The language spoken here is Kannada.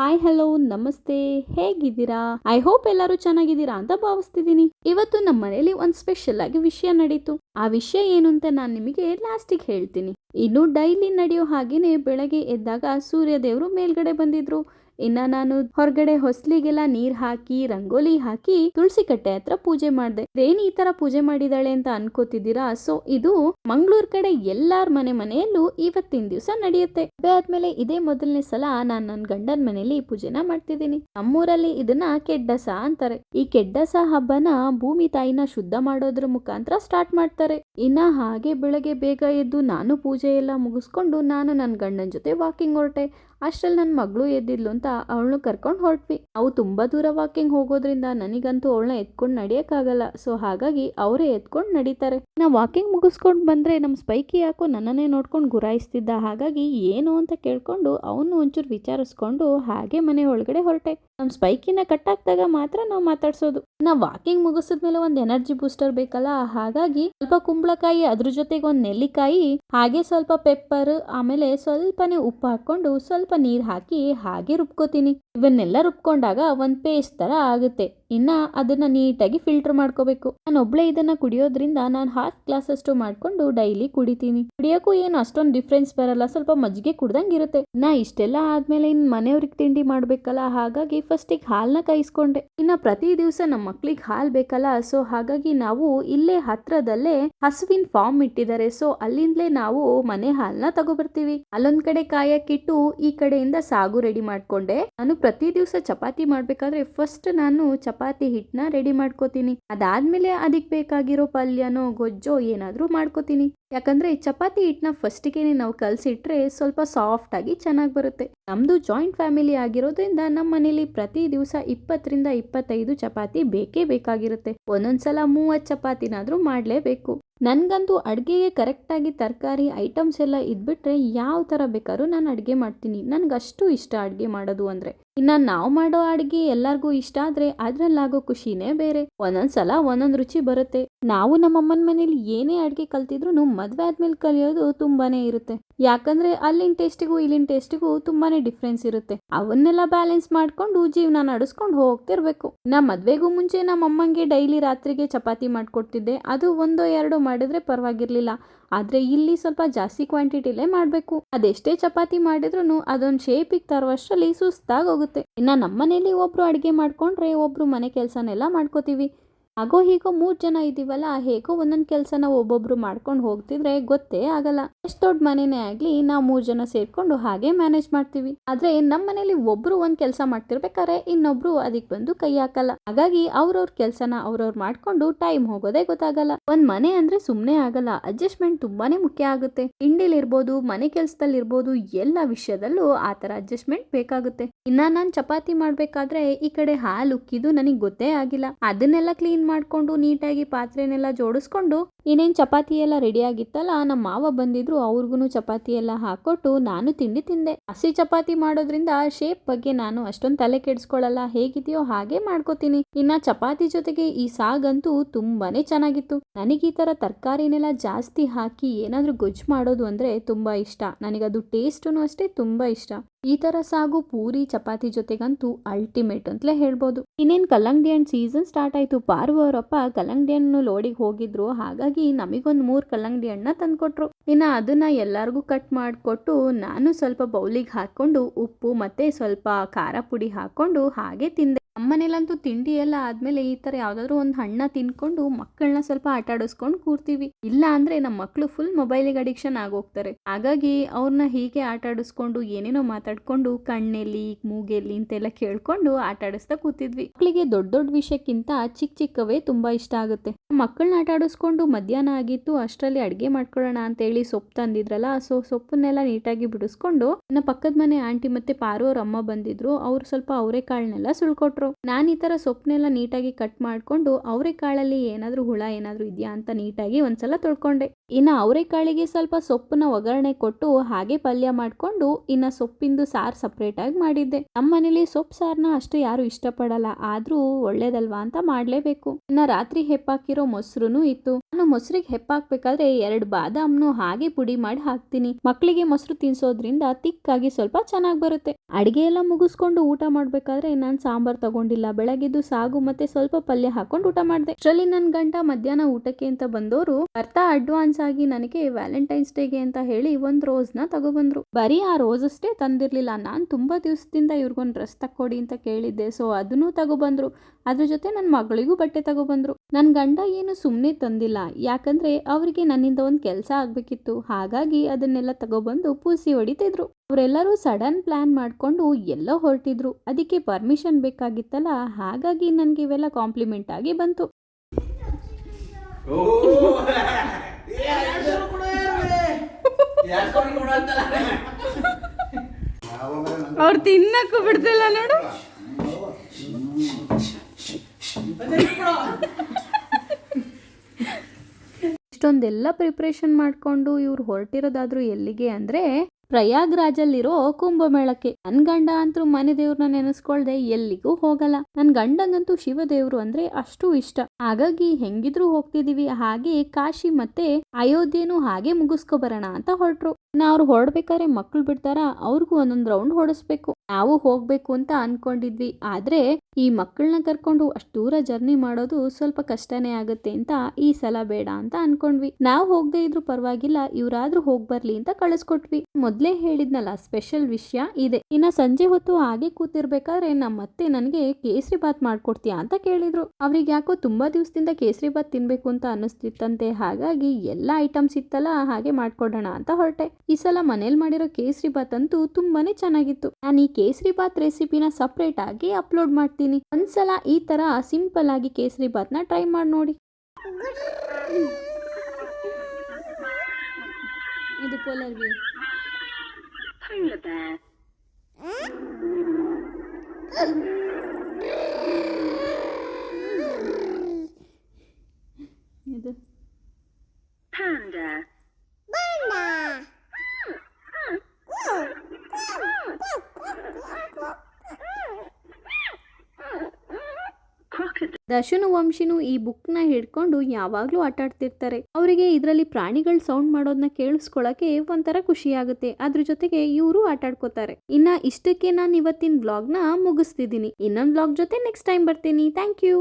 ಹಾಯ್ ಹಲೋ ನಮಸ್ತೆ, ಹೇಗಿದ್ದೀರಾ? ಐ ಹೋಪ್ ಎಲ್ಲರೂ ಚೆನ್ನಾಗಿದ್ದೀರಾ ಅಂತ ಭಾವಿಸ್ತಿದ್ದೀನಿ. ಇವತ್ತು ನಮ್ಮ ಮನೇಲಿ ಒಂದು ಸ್ಪೆಷಲ್ ಆಗಿ ವಿಷಯ ನಡೀತು. ಆ ವಿಷಯ ಏನು ಅಂತ ನಾನು ನಿಮಗೆ ಲಾಸ್ಟಿಗೆ ಹೇಳ್ತೀನಿ. ಇನ್ನು ಡೈಲಿ ನಡೆಯೋ ಹಾಗೇನೆ ಬೆಳಗ್ಗೆ ಎದ್ದಾಗ ಸೂರ್ಯ ದೇವರು ಮೇಲ್ಗಡೆ ಬಂದಿದ್ರು. ಇನ್ನ ನಾನು ಹೊರಗಡೆ ಹೊಸ್ಲಿಗೆಲ್ಲ ನೀರ್ ಹಾಕಿ, ರಂಗೋಲಿ ಹಾಕಿ ತುಳಸಿ ಕಟ್ಟೆ ಹತ್ರ ಪೂಜೆ ಮಾಡಿದೆ. ಏನ್ ಈ ತರ ಪೂಜೆ ಮಾಡಿದಾಳೆ ಅಂತ ಅನ್ಕೋತಿದ್ದೀರಾ? ಸೊ ಇದು ಮಂಗಳೂರ್ ಕಡೆ ಎಲ್ಲಾರ್ ಮನೆ ಮನೆಯಲ್ಲೂ ಇವತ್ತಿನ ದಿವಸ ನಡೆಯುತ್ತೆ. ಆದ್ಮೇಲೆ ಇದೇ ಮೊದಲನೇ ಸಲ ನಾನ್ ನನ್ನ ಗಂಡನ ಮನೇಲಿ ಪೂಜೆನ ಮಾಡ್ತಿದ್ದೀನಿ. ನಮ್ಮೂರಲ್ಲಿ ಇದನ್ನ ಕೆಡ್ಡಸ ಅಂತಾರೆ. ಈ ಕೆಡ್ಡಸ ಹಬ್ಬನ ಭೂಮಿ ತಾಯಿನ ಶುದ್ಧ ಮಾಡೋದ್ರ ಮುಖಾಂತರ ಸ್ಟಾರ್ಟ್ ಮಾಡ್ತಾರೆ. ಇನ್ನ ಹಾಗೆ ಬೆಳಗ್ಗೆ ಬೇಗ ಎದ್ದು ನಾನು ಪೂಜೆ ಎಲ್ಲ ಮುಗಿಸ್ಕೊಂಡು ನಾನು ನನ್ನ ಗಂಡನ ಜೊತೆ ವಾಕಿಂಗ್ ಹೊರಟೆ. ಅಷ್ಟ್ರಲ್ಲಿ ನನ್ನ ಮಗಳು ಎದ್ದಿದ್ಲು ಅಂತ ಅವಳನ್ನು ಕರ್ಕೊಂಡು ಹೊರಟ್ವಿ. ಅವು ತುಂಬ ದೂರ ವಾಕಿಂಗ್ ಹೋಗೋದ್ರಿಂದ ನನಗಂತೂ ಅವಳನ್ನ ಎತ್ಕೊಂಡು ನಡಿಯಕ್ಕಾಗಲ್ಲ. ಸೊ ಹಾಗಾಗಿ ಅವರೇ ಎತ್ಕೊಂಡು ನಡೀತಾರೆ. ನಾ ವಾಕಿಂಗ್ ಮುಗಿಸ್ಕೊಂಡು ಬಂದ್ರೆ ನಮ್ಮ ಸ್ಪೈಕಿ ಯಾಕೋ ನನ್ನನ್ನೇ ನೋಡ್ಕೊಂಡು ಗುರಾಯಿಸ್ತಿದ್ದ. ಹಾಗಾಗಿ ಏನು ಅಂತ ಕೇಳ್ಕೊಂಡು ಅವನು ಒಂಚೂರು ವಿಚಾರಿಸ್ಕೊಂಡು ಹಾಗೆ ಮನೆ ಒಳಗಡೆ ಹೊರಟೆ. ನಮ್ಮ ಸ್ಪೈಕಿನ ಕಟ್ಟಾಕ್ದಾಗ ಮಾತ್ರ ನಾವು ಮಾತಾಡ್ಸೋದು. ನಾವು ವಾಕಿಂಗ್ ಮುಗಿಸಿದ್ಮೇಲೆ ಒಂದು ಎನರ್ಜಿ ಬೂಸ್ಟರ್ ಬೇಕಲ್ಲ? ಹಾಗಾಗಿ ಸ್ವಲ್ಪ ಕುಂಬಳಕಾಯಿ ಅದ್ರ ಜೊತೆಗೆ ಒಂದು ನೆಲ್ಲಿಕಾಯಿ, ಹಾಗೆ ಸ್ವಲ್ಪ ಪೆಪ್ಪರ್ ಆಮೇಲೆ ಸ್ವಲ್ಪನೇ ಉಪ್ಪು ಹಾಕೊಂಡು ಸ್ವಲ್ಪ ನೀರು ಹಾಕಿ ಹಾಗೆ ರುಬ್ಕೋತೀನಿ. ಇವನ್ನೆಲ್ಲ ರುಬ್ಕೊಂಡಾಗ ಒಂದು ಪೇಸ್ಟ್ ತರ ಆಗುತ್ತೆ. ಇನ್ನ ಅದನ್ನ ನೀಟಾಗಿ ಫಿಲ್ಟರ್ ಮಾಡ್ಕೋಬೇಕು. ನಾನು ಒಬ್ಳೆ ಇದನ್ನ ಕುಡಿಯೋದ್ರಿಂದ ನಾನು ಹಾಫ್ ಗ್ಲಾಸ್ ಅಷ್ಟು ಮಾಡ್ಕೊಂಡು ಡೈಲಿ ಕುಡಿತೀನಿ. ಕುಡಿಯೋಕ್ಕೂ ಏನು ಅಷ್ಟೊಂದು ಡಿಫ್ರೆನ್ಸ್ ಬರಲ್ಲ, ಸ್ವಲ್ಪ ಮಜ್ಜಿಗೆ ಕುಡ್ದಂಗೆ ಇರುತ್ತೆ. ನಾ ಇಷ್ಟೆಲ್ಲ ಆದ್ಮೇಲೆ ಇನ್ ಮನೆಯವ್ರಿಗೆ ತಿಂಡಿ ಮಾಡ್ಬೇಕಲ್ಲ, ಹಾಗಾಗಿ ಫಸ್ಟಿಗೆ ಹಾಲ್ನ ಕಾಯಿಸ್ಕೊಂಡೆ. ಇನ್ನ ಪ್ರತಿ ದಿವಸ ನಮ್ಮ ಮಕ್ಳಿಗೆ ಹಾಲ್ ಬೇಕಲ್ಲ ಸೊ ಹಾಗಾಗಿ ನಾವು ಇಲ್ಲೇ ಹತ್ರದಲ್ಲೇ ಹಸುವಿನ ಫಾರ್ಮ್ ಇಟ್ಟಿದ್ದಾರೆ. ಸೊ ಅಲ್ಲಿಂದಲೇ ನಾವು ಮನೆ ಹಾಲ್ನ ತಗೋಬರ್ತೀವಿ. ಅಲ್ಲೊಂದ್ ಕಡೆ ಕಾಯಕ್ಕಿಟ್ಟು ಈ ಕಡೆಯಿಂದ ಸಾಗು ರೆಡಿ ಮಾಡ್ಕೊಂಡೆ. ನಾನು ಪ್ರತಿ ದಿವಸ ಚಪಾತಿ ಮಾಡ್ಬೇಕಾದ್ರೆ ಫಸ್ಟ್ ನಾನು ಚಪಾತಿ ಹಿಟ್ಟನ್ನ ರೆಡಿ ಮಾಡ್ಕೋತೀನಿ. ಅದಾದ್ಮೇಲೆ ಅದಕ್ಕೆ ಬೇಕಾಗಿರೋ ಪಲ್ಯನೋ ಗೊಜ್ಜೋ ಏನಾದ್ರೂ ಮಾಡ್ಕೋತೀನಿ. ಯಾಕಂದ್ರೆ ಚಪಾತಿ ಹಿಟ್ಟನ್ನ ಫಸ್ಟಿಗೆನೆ ನಾವು ಕಲಸಿಟ್ರೆ ಸ್ವಲ್ಪ ಸಾಫ್ಟ್ ಆಗಿ ಚೆನ್ನಾಗಿ ಬರುತ್ತೆ. ನಮ್ದು ಜಾಯಿಂಟ್ ಫ್ಯಾಮಿಲಿ ಆಗಿರೋದ್ರಿಂದ ನಮ್ಮ ಮನೇಲಿ ಪ್ರತಿ ದಿವಸ ಇಪ್ಪತ್ತರಿಂದ ಇಪ್ಪತ್ತೈದು ಚಪಾತಿ ಬೇಕೇ ಬೇಕಾಗಿರುತ್ತೆ. ಒಂದೊಂದ್ಸಲ ಮೂವತ್ತು ಚಪಾತಿನಾದ್ರೂ ಮಾಡಲೇಬೇಕು. ನನಗಂತೂ ಅಡುಗೆಗೆ ಕರೆಕ್ಟಾಗಿ ತರಕಾರಿ ಐಟಮ್ಸ್ ಎಲ್ಲ ಇದ್ಬಿಟ್ರೆ ಯಾವ ಥರ ಬೇಕಾದ್ರೂ ನಾನು ಅಡುಗೆ ಮಾಡ್ತೀನಿ. ನನ್ಗೆ ಅಷ್ಟು ಇಷ್ಟ ಅಡುಗೆ ಮಾಡೋದು ಅಂದರೆ. ಇನ್ನು ನಾವು ಮಾಡೋ ಅಡುಗೆ ಎಲ್ಲರಿಗೂ ಇಷ್ಟ ಆದರೆ ಅದರಲ್ಲಾಗೋ ಖುಷಿನೇ ಬೇರೆ. ಒಂದೊಂದ್ಸಲ ಒಂದೊಂದು ರುಚಿ ಬರುತ್ತೆ. ನಾವು ನಮ್ಮಮ್ಮನ ಮನೇಲಿ ಏನೇ ಅಡುಗೆ ಕಲ್ತಿದ್ರು ಮದುವೆ ಆದ್ಮೇಲೆ ಕಲಿಯೋದು ತುಂಬಾನೇ ಇರುತ್ತೆ. ಯಾಕಂದ್ರೆ ಅಲ್ಲಿನ ಟೇಸ್ಟಿಗೂ ಇಲ್ಲಿನ ಟೇಸ್ಟಿಗೂ ತುಂಬಾನೇ ಡಿಫ್ರೆನ್ಸ್ ಇರುತ್ತೆ. ಅವನ್ನೆಲ್ಲ ಬ್ಯಾಲೆನ್ಸ್ ಮಾಡ್ಕೊಂಡು ಜೀವನ ನಡೆಸ್ಕೊಂಡು ಹೋಗ್ತಿರ್ಬೇಕು. ನಾ ಮದ್ವೆಗೂ ಮುಂಚೆ ನಮ್ಮ ಅಮ್ಮಂಗೆ ಡೈಲಿ ರಾತ್ರಿಗೆ ಚಪಾತಿ ಮಾಡ್ಕೊಡ್ತಿದ್ದೆ. ಅದು ಒಂದೋ ಎರಡು ಮಾಡಿದ್ರೆ ಪರವಾಗಿರ್ಲಿಲ್ಲ. ಆದ್ರೆ ಇಲ್ಲಿ ಸ್ವಲ್ಪ ಜಾಸ್ತಿ ಕ್ವಾಂಟಿಟಿಲೇ ಮಾಡಬೇಕು. ಅದೆಷ್ಟೇ ಚಪಾತಿ ಮಾಡಿದ್ರು ಅದೊಂದು ಶೇಪಿಗೆ ತರುವಷ್ಟರಲ್ಲಿ ಸುಸ್ತಾಗಿ ಹೋಗುತ್ತೆ. ಇನ್ನ ನಮ್ಮನೇಲಿ ಒಬ್ರು ಅಡಿಗೆ ಮಾಡ್ಕೊಂಡ್ರೆ ಒಬ್ರು ಮನೆ ಕೆಲಸನೆಲ್ಲ ಮಾಡ್ಕೋತೀವಿ. ಹಾಗೋ ಹೀಗೋ ಮೂರು ಜನ ಇದ್ದೀವಲ್ಲ ಹೇಗೋ ಒಂದೊಂದು ಕೆಲಸನ ಒಬ್ಬೊಬ್ರು ಮಾಡ್ಕೊಂಡು ಹೋಗ್ತಿದ್ರೆ ಗೊತ್ತೇ ಆಗಲ್ಲ. ಎಷ್ಟು ದೊಡ್ಡ ಮನೆನೇ ಆಗಲಿ, ನಾವು ಮೂರು ಜನ ಸೇರ್ಕೊಂಡು ಹಾಗೆ ಮ್ಯಾನೇಜ್ ಮಾಡ್ತೀವಿ. ಆದ್ರೆ ನಮ್ಮ ಮನೇಲಿ ಒಬ್ರು ಒಂದು ಕೆಲಸ ಮಾಡ್ತಿರ್ಬೇಕಾದ್ರೆ ಇನ್ನೊಬ್ರು ಅದಕ್ಕೆ ಬಂದು ಕೈ ಹಾಕಲ್ಲ. ಹಾಗಾಗಿ ಅವ್ರವ್ರ ಕೆಲಸನ ಅವ್ರವ್ರು ಮಾಡ್ಕೊಂಡು ಟೈಮ್ ಹೋಗೋದೇ ಗೊತ್ತಾಗಲ್ಲ. ಒಂದ್ ಮನೆ ಅಂದ್ರೆ ಸುಮ್ಮನೆ ಆಗಲ್ಲ, ಅಡ್ಜಸ್ಟ್ಮೆಂಟ್ ತುಂಬಾನೇ ಮುಖ್ಯ ಆಗುತ್ತೆ. ತಿಂಡಿಲಿ ಇರ್ಬೋದು, ಮನೆ ಕೆಲ್ಸದಲ್ಲಿ ಇರ್ಬೋದು, ಎಲ್ಲ ವಿಷಯದಲ್ಲೂ ಆ ತರ ಅಡ್ಜಸ್ಟ್ಮೆಂಟ್ ಬೇಕಾಗುತ್ತೆ. ಇನ್ನ ನಾನ್ ಚಪಾತಿ ಮಾಡ್ಬೇಕಾದ್ರೆ ಈ ಕಡೆ ಹಾಲು ಉಕ್ಕಿದ್ದು ನನಗೆ ಗೊತ್ತೇ ಆಗಿಲ್ಲ. ಅದನ್ನೆಲ್ಲ ಕ್ಲೀನ್ ಮಾಡ್ಕೊಂಡು ನೀಟಾಗಿ ಪಾತ್ರೆನೆಲ್ಲ ಜೋಡಿಸ್ಕೊಂಡು ಇನ್ನೇನ್ ಚಪಾತಿ ಎಲ್ಲ ರೆಡಿ ಆಗಿತ್ತಲ್ಲ ನಮ್ಮ ಮಾವ ಬಂದಿದ್ರು ಅವ್ರಿಗೂ ಚಪಾತಿ ಎಲ್ಲ ಹಾಕೊಟ್ಟು ನಾನು ತಿಂಡಿ ತಿಂದೆ. ಹಸಿ ಚಪಾತಿ ಮಾಡೋದ್ರಿಂದ ಶೇಪ್ ಬಗ್ಗೆ ನಾನು ಅಷ್ಟೊಂದು ತಲೆ ಕೆಡಿಸ್ಕೊಳ್ಳಲ್ಲ ಹೇಗಿದೆಯೋ ಹಾಗೆ ಮಾಡ್ಕೋತೀನಿ. ಇನ್ನ ಚಪಾತಿ ಜೊತೆಗೆ ಈ ಸಾಗಂತೂ ತುಂಬಾನೇ ಚೆನ್ನಾಗಿತ್ತು. ನನಗೆ ಈ ತರ ತರಕಾರಿನೆಲ್ಲ ಜಾಸ್ತಿ ಹಾಕಿ ಏನಾದ್ರೂ ಗೊಜ್ಜು ಮಾಡೋದು ಅಂದ್ರೆ ತುಂಬಾ ಇಷ್ಟ. ನನಗದು ಟೇಸ್ಟು ಅಷ್ಟೇ ತುಂಬಾ ಇಷ್ಟ. ಈ ತರ ಸಾಗು ಪೂರಿ ಚಪಾತಿ ಜೊತೆಗಂತೂ ಅಲ್ಟಿಮೇಟ್ ಅಂತಲೇ ಹೇಳ್ಬೋದು. ಇನ್ನೇನ್ ಕಲ್ಲಂಗಡಿ ಹಣ್ಣು ಸೀಸನ್ ಸ್ಟಾರ್ಟ್ ಆಯ್ತು. ಪಾರ್ವರಪ್ಪ ಕಲ್ಲಂಗಡಿ ಹಣ್ಣು ಲೋಡಿಗೆ ಹೋಗಿದ್ರು. ಹಾಗಾಗಿ ನಮಗೊಂದು ಮೂರು ಕಲ್ಲಂಗಡಿ ಹಣ್ಣ ತಂದ್ಕೊಟ್ರು. ಇನ್ನು ಅದನ್ನ ಎಲ್ಲರಿಗೂ ಕಟ್ ಮಾಡಿಕೊಟ್ಟು ನಾನು ಸ್ವಲ್ಪ ಬೌಲಿಗೆ ಹಾಕೊಂಡು ಉಪ್ಪು ಮತ್ತೆ ಸ್ವಲ್ಪ ಖಾರ ಪುಡಿ ಹಾಕೊಂಡು ಹಾಗೆ ತಿಂದೆ. ನಮ್ಮನೇಲಂತೂ ತಿಂಡಿ ಎಲ್ಲ ಆದ್ಮೇಲೆ ಈ ತರ ಯಾವ್ದಾದ್ರು ಒಂದು ಹಣ್ಣ ತಿನ್ಕೊಂಡು ಮಕ್ಕಳನ್ನ ಸ್ವಲ್ಪ ಆಟ ಆಡಿಸ್ಕೊಂಡು ಕೂರ್ತೀವಿ. ಇಲ್ಲ ಅಂದ್ರೆ ನಮ್ಮ ಮಕ್ಕಳು ಫುಲ್ ಮೊಬೈಲಿಗೆ ಅಡಿಕ್ಷನ್ ಆಗೋಗ್ತಾರೆ. ಹಾಗಾಗಿ ಅವ್ರನ್ನ ಹೀಗೆ ಆಟ ಆಡಿಸ್ಕೊಂಡು ಏನೇನೋ ಮಾತಾಡ್ಕೊಂಡು ಕಣ್ಣೆಲ್ಲಿ, ಮೂಗೆಲ್ಲಿ ಅಂತೆಲ್ಲ ಕೇಳ್ಕೊಂಡು ಆಟ ಆಡಿಸ್ತಾ ಕೂತಿದ್ವಿ. ಮಕ್ಕಳಿಗೆ ದೊಡ್ಡ ದೊಡ್ಡ ವಿಷಯಕ್ಕಿಂತ ಚಿಕ್ಕ ಚಿಕ್ಕವೇ ತುಂಬಾ ಇಷ್ಟ ಆಗುತ್ತೆ. ಮಕ್ಕಳನ್ನ ಆಟ ಆಡಿಸ್ಕೊಂಡು ಮಧ್ಯಾಹ್ನ ಆಗಿತ್ತು, ಅಷ್ಟರಲ್ಲಿ ಅಡ್ಗೆ ಮಾಡ್ಕೊಳ್ಳೋಣ ಅಂತೇಳಿ ಸೊಪ್ಪು ತಂದಿದ್ರಲ್ಲ, ಸೊ ಸೊಪ್ಪನ್ನೆಲ್ಲ ನೀಟಾಗಿ ಬಿಡಿಸ್ಕೊಂಡು ನನ್ನ ಪಕ್ಕದ ಮನೆ ಆಂಟಿ ಮತ್ತೆ ಪಾರು ಅವ್ರ ಅಮ್ಮ ಬಂದಿದ್ರು. ಅವ್ರು ಸ್ವಲ್ಪ ಅವರೆಕಾಳನ್ನೆಲ್ಲ ಸುಳ್ಕೊಟ್ರು. ನಾನು ಈ ಥರ ಸೊಪ್ಪನ್ನೆಲ್ಲ ನೀಟಾಗಿ ಕಟ್ ಮಾಡ್ಕೊಂಡು ಅವರೆಕಾಳಲ್ಲಿ ಏನಾದರೂ ಹುಳ ಏನಾದರೂ ಇದೆಯಾ ಅಂತ ನೀಟಾಗಿ ಒಂದ್ಸಲ ತೊಳ್ಕೊಂಡೆ. ಇನ್ನ ಅವರೆಕಾಳಿಗೆ ಸ್ವಲ್ಪ ಸೊಪ್ಪನ್ನ ಒಗ್ಗರಣೆ ಕೊಟ್ಟು ಹಾಗೆ ಪಲ್ಯ ಮಾಡ್ಕೊಂಡು ಇನ್ನ ಸೊಪ್ಪಿಂದು ಸಾರು ಸಪ್ರೇಟ್ ಆಗಿ ಮಾಡಿದ್ದೆ. ನಮ್ಮ ಮನೇಲಿ ಸೊಪ್ಪು ಸಾರನ್ನ ಅಷ್ಟು ಯಾರು ಇಷ್ಟಪಡಲ್ಲ, ಆದರೂ ಒಳ್ಳೇದಲ್ವಾ ಅಂತ ಮಾಡಲೇಬೇಕು. ಇನ್ನ ರಾತ್ರಿ ಹೆಪ್ಪಾಕಿರೋ ಮೊಸರು ಇತ್ತು. ನಾನು ಮೊಸರಿಗೆ ಹೆಪ್ಪಾಕ್ಬೇಕಾದ್ರೆ ಎರಡು ಬಾದಾಮ್ನು ಹಾಗೆ ಪುಡಿ ಮಾಡಿ ಹಾಕ್ತೀನಿ. ಮಕ್ಕಳಿಗೆ ಮೊಸರು ತಿನ್ಸೋದ್ರಿಂದ ತಿಕ್ಕಾಗಿ ಸ್ವಲ್ಪ ಚೆನ್ನಾಗಿ ಬರುತ್ತೆ. ಅಡಿಗೆ ಎಲ್ಲ ಮುಗಿಸ್ಕೊಂಡು ಊಟ ಮಾಡ್ಬೇಕಾದ್ರೆ ನಾನು ಸಾಂಬಾರ್ ತಗೊಂಡಿಲ್ಲ. ಬೆಳಗ್ಗೆದ್ದು ಸಾಗು ಮತ್ತೆ ಸ್ವಲ್ಪ ಪಲ್ಯ ಹಾಕೊಂಡು ಊಟ ಮಾಡಿದೆ. ಅಷ್ಟರಲ್ಲಿ ನನ್ನ ಗಂಡ ಮಧ್ಯಾಹ್ನ ಊಟಕ್ಕೆ ಅಂತ ಬಂದವರು ಬರ್ತಾ ಅಡ್ವಾನ್ಸ್ ಆಗಿ ನನಗೆ ವ್ಯಾಲೆಂಟೈನ್ಸ್ ಡೇಗೆ ಅಂತ ಹೇಳಿ ಒಂದ್ ರೋಸ್ನ ತಗೊಬಂದ್ರು. ಬರೀ ಆ ರೋಸ್ ಅಷ್ಟೇ ತಂದಿರ್ಲಿಲ್ಲ. ನಾನು ತುಂಬಾ ದಿವಸದಿಂದ ಇವ್ರಿಗೊಂದು ಡ್ರೆಸ್ ತಕ್ಕೊಡಿ ಅಂತ ಕೇಳಿದ್ದೆ. ಸೊ ಅದನ್ನು ತಗೊಬಂದ್ರು. ಅದ್ರ ಜೊತೆ ನನ್ನ ಮಗಳಿಗೂ ಬಟ್ಟೆ ತಗೊಬಂದ್ರು. ನನ್ನ ಗಂಡ ಏನು ಸುಮ್ಮನೆ ತಂದಿಲ್ಲ. ಯಾಕಂದ್ರೆ ಅವರಿಗೆ ನನ್ನಿಂದ ಒಂದು ಕೆಲಸ ಆಗಬೇಕಿತ್ತು. ಹಾಗಾಗಿ ಅದನ್ನೆಲ್ಲ ತಗೊಬಂದು ಪೂಸಿ ಹೊಡಿತಿದ್ರು. ಅವರೆಲ್ಲರೂ ಸಡನ್ ಪ್ಲ್ಯಾನ್ ಮಾಡಿಕೊಂಡು ಎಲ್ಲೋ ಹೊರಟಿದ್ರು. ಅದಕ್ಕೆ ಪರ್ಮಿಷನ್ ಬೇಕಾಗಿತ್ತಲ್ಲ ಹಾಗಾಗಿ ನನಗೆ ಇವೆಲ್ಲ ಕಾಂಪ್ಲಿಮೆಂಟ್ ಆಗಿ ಬಂತು. ಅವ್ರು ತಿನ್ನಕ್ಕೂ ಬಿಡ್ತಿಲ್ಲ ನೋಡು. ಇಷ್ಟೊಂದೆಲ್ಲ ಪ್ರಿಪ್ರೇಷನ್ ಮಾಡ್ಕೊಂಡು ಇವ್ರು ಹೊರಟಿರೋದಾದ್ರೂ ಎಲ್ಲಿಗೆ ಅಂದ್ರೆ ಪ್ರಯಾಗ್ರಾಜಲ್ಲಿರೋ ಕುಂಭಮೇಳಕ್ಕೆ. ನನ್ ಗಂಡ ಅಂತೂ ಮನೆ ದೇವ್ರನ್ನ ನೆನೆಸ್ಕೊಳ್ದೆ ಎಲ್ಲಿಗೂ ಹೋಗಲ್ಲ. ನನ್ ಗಂಡಂಗಂತೂ ಶಿವದೇವ್ರು ಅಂದ್ರೆ ಅಷ್ಟು ಇಷ್ಟ. ಹಾಗಾಗಿ ಹೆಂಗಿದ್ರು ಹೋಗ್ತಿದೀವಿ. ಹಾಗೆ ಕಾಶಿ ಮತ್ತೆ ಅಯೋಧ್ಯೆನೂ ಹಾಗೆ ಮುಗಿಸ್ಕೊ ಬರೋಣ ಅಂತ ಹೊರಟ್ರು. ನಾ ಅವ್ರು ಹೊರಡ್ಬೇಕಾದ್ರೆ ಮಕ್ಳು ಬಿಡ್ತಾರ, ಅವ್ರಿಗೂ ಒಂದೊಂದ್ ರೌಂಡ್ ಹೊಡಿಸ್ಬೇಕು. ನಾವು ಹೋಗ್ಬೇಕು ಅಂತ ಅನ್ಕೊಂಡಿದ್ವಿ. ಆದ್ರೆ ಈ ಮಕ್ಕಳನ್ನ ಕರ್ಕೊಂಡು ಅಷ್ಟು ದೂರ ಜರ್ನಿ ಮಾಡೋದು ಸ್ವಲ್ಪ ಕಷ್ಟನೇ ಆಗುತ್ತೆ ಅಂತ ಈ ಸಲ ಬೇಡ ಅಂತ ಅನ್ಕೊಂಡ್ವಿ. ನಾವು ಹೋಗದೆ ಇದ್ರು ಪರವಾಗಿಲ್ಲ, ಇವ್ರಾದ್ರೂ ಹೋಗ್ ಬರ್ಲಿ ಅಂತ ಕಳಿಸ್ಕೊಟ್ವಿ. ಮೊದ್ಲೇ ಹೇಳಿದ್ನಲ್ಲ, ಸ್ಪೆಷಲ್ ವಿಷಯ ಇದೆ. ಇನ್ನ ಸಂಜೆ ಹೊತ್ತು ಹಾಗೆ ಕೂತಿರ್ಬೇಕಾದ್ರೆ ನಮ್ಮ ಮತ್ತೆ ನನಗೆ ಕೇಸರಿ ಬಾತ್ ಮಾಡ್ಕೊಡ್ತೀಯಾ ಅಂತ ಕೇಳಿದ್ರು. ಅವ್ರಿಗೆ ಯಾಕೋ ತುಂಬಾ ದಿವಸದಿಂದ ಕೇಸರಿ ಬಾತ್ ತಿನ್ಬೇಕು ಅಂತ ಅನ್ನಿಸ್ತಿತ್ತಂತೆ. ಹಾಗಾಗಿ ಎಲ್ಲ ಐಟಮ್ಸ್ ಇತ್ತಲ್ಲ, ಹಾಗೆ ಮಾಡ್ಕೊಡೋಣ ಅಂತ ಹೊರಟೆ. ಈ ಸಲ ಮನೇಲಿ ಮಾಡಿರೋ ಕೇಸರಿ ಬಾತ್ ಅಂತೂ ತುಂಬಾನೇ ಚೆನ್ನಾಗಿತ್ತು. ನಾನು ಈ ಕೇಸರಿ ಬಾತ್ ರೆಸಿಪಿನ ಸಪ್ರೇಟ್ ಆಗಿ ಅಪ್ಲೋಡ್ ಮಾಡ್ತೀನಿ. ಒಂದ್ಸಲ ಈ ತರ ಸಿಂಪಲ್ ಆಗಿ ಕೇಸರಿ ಬಾತ್ನ ಟ್ರೈ ಮಾಡಿ ನೋಡಿ. ಇದು ಪೋಲರ್ ದಶನು ವಂಶಿನು ಈ ಬುಕ್ನ ಹಿಡ್ಕೊಂಡು ಯಾವಾಗಲೂ ಆಟಾಡ್ತಿರ್ತಾರೆ. ಅವರಿಗೆ ಇದರಲ್ಲಿ ಪ್ರಾಣಿಗಳ ಸೌಂಡ್ ಮಾಡೋದನ್ನ ಕೇಳಿಸ್ಕೊಳಕ್ಕೆ ಒಂಥರ ಖುಷಿ ಆಗುತ್ತೆ ಅದ್ರ ಜೊತೆಗೆ ಇವರು ಆಟಾಡ್ಕೋತಾರೆ. ಇನ್ನ ಇಷ್ಟಕ್ಕೆ ನಾನು ಇವತ್ತಿನ ವ್ಲಾಗ್ನ ಮುಗಿಸ್ತಿದ್ದೀನಿ. ಇನ್ನೊಂದು ಬ್ಲಾಗ್ ಜೊತೆ ನೆಕ್ಸ್ಟ್ ಟೈಮ್ ಬರ್ತೀನಿ. Thank you